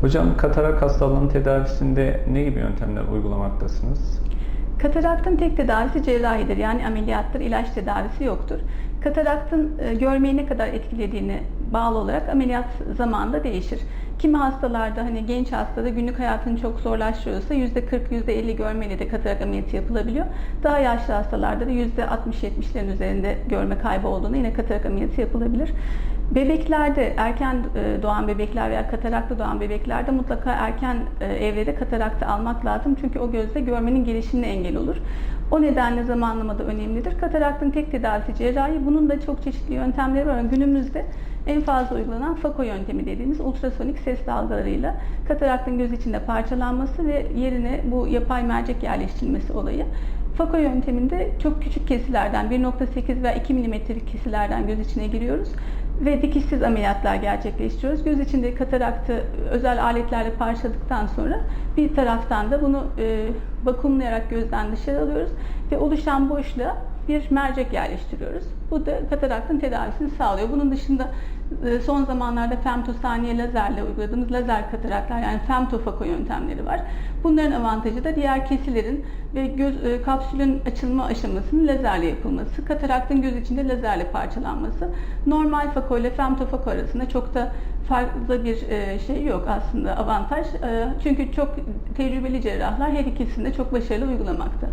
Hocam katarak hastalığının tedavisinde ne gibi yöntemler uygulamaktasınız? Kataraktın tek tedavisi cerrahidir. Yani ameliyattır, ilaç tedavisi yoktur. Kataraktın e, görmeyi ne kadar etkilediğini bağlı olarak ameliyat zamanında değişir. Kimi hastalarda hani genç hastada günlük hayatını çok zorlaştırıyorsa %40, %50 görmeyle de katarak ameliyatı yapılabiliyor. Daha yaşlı hastalarda da %60-70'lerin üzerinde görme kaybı olduğunda yine katarak ameliyatı yapılabilir. Bebeklerde, erken e, doğan bebekler veya kataraklı doğan bebeklerde mutlaka erken e, evrede kataraktı almak lazım. Çünkü o gözde görmenin gelişimine engel olur. O nedenle zamanlamada önemlidir. Kataraktın tek tedavisi cerrahi. Bunun da çok çeşitli yöntemleri var. Günümüzde en fazla uygulanan FAKO yöntemi dediğimiz ultrasonik ses dalgalarıyla kataraktın göz içinde parçalanması ve yerine bu yapay mercek yerleştirilmesi olayı. FAKO yönteminde çok küçük kesilerden 1.8 veya 2 milimetrelik kesilerden göz içine giriyoruz ve dikişsiz ameliyatlar gerçekleştiriyoruz. Göz içinde kataraktı özel aletlerle parçaladıktan sonra bir taraftan da bunu e, vakumlayarak gözden dışarı alıyoruz ve oluşan boşluğa bir mercek yerleştiriyoruz. Bu da kataraktın tedavisini sağlıyor. Bunun dışında son zamanlarda femtosaniye lazerle uyguladığımız lazer kataraklar yani femtofako yöntemleri var. Bunların avantajı da diğer kesilerin ve göz e, kapsülün açılma aşamasının lazerle yapılması, kataraktın göz içinde lazerle parçalanması. Normal fako ile femtofako arasında çok da farklı bir e, şey yok aslında avantaj. E, Çünkü çok tecrübeli cerrahlar her ikisini de çok başarılı uygulamakta.